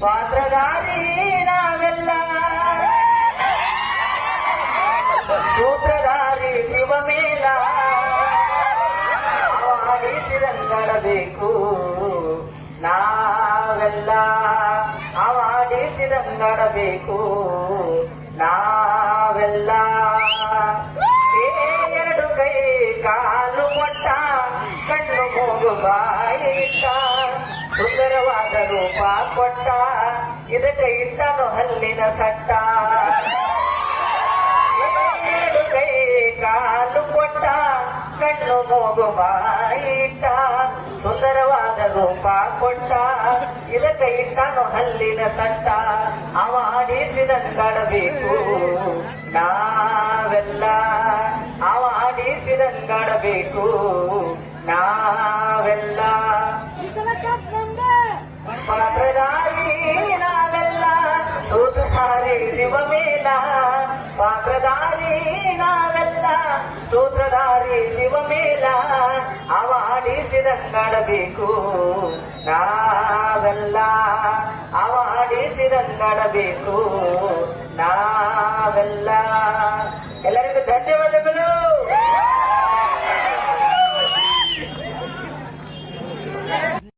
ಪಾತ್ರಧಾರಿ ನಾವೆಲ್ಲ ಸೂತ್ರಧಾರಿ ಶಿವಮೇಲ ಅವಾಡಿಸಿದಂಗಡಬೇಕು ನಾವೆಲ್ಲ ಅವಾಡಿಸಿದಂಗಡಬೇಕು ನಾವೆಲ್ಲ ಎರಡು ಕೈ ಕಾಲು ಕೊಟ್ಟ, ಕಣ್ಣು ಮೂಗು ಬಾಯಿ ಇಟ್ಟ ಸುಂದರವಾದ ರೂಪ ಕೊಟ್ಟ ಇದಕ್ಕೆ ಇಟ್ಟನು ಹಲ್ಲಿನ ಸಟ್ಟ. ಕೈ ಕಾಲು ಕೊಟ್ಟ, ಕಣ್ಣು ಮೂಗು ಬಾಯಿಟ್ಟ. ಸುಂದರವಾದ ರೂಪ ಕೊಟ್ಟ ಇದಕ್ಕೆ ಇಟ್ಟನು ಹಲ್ಲಿನ ಸಟ್ಟ. ಅವಾಡಿಸಿದಂಗಡಬೇಕು ನಾವೆಲ್ಲ ಅವಾಡಿಸಿದಂಗಡಬೇಕು ನಾವೆಲ್ಲ. ಪಾತ್ರಧಾರಿ ನಾವೆಲ್ಲ ಸೂತ್ರಧಾರಿ ಶಿವಮೇಲ ಪಾತ್ರಧಾರಿ ನಾವೆಲ್ಲ ಸೂತ್ರಧಾರಿ ಶಿವಮೇಲ ಅವಾಡಿಸಿದಂಗಡಬೇಕು ನಾವೆಲ್ಲ. ಅವಾಡಿಸಿದಂಗಡಬೇಕು ನಾವೆಲ್ಲ. ಎಲ್ಲರಿಗೂ ಧನ್ಯವಾದಗಳು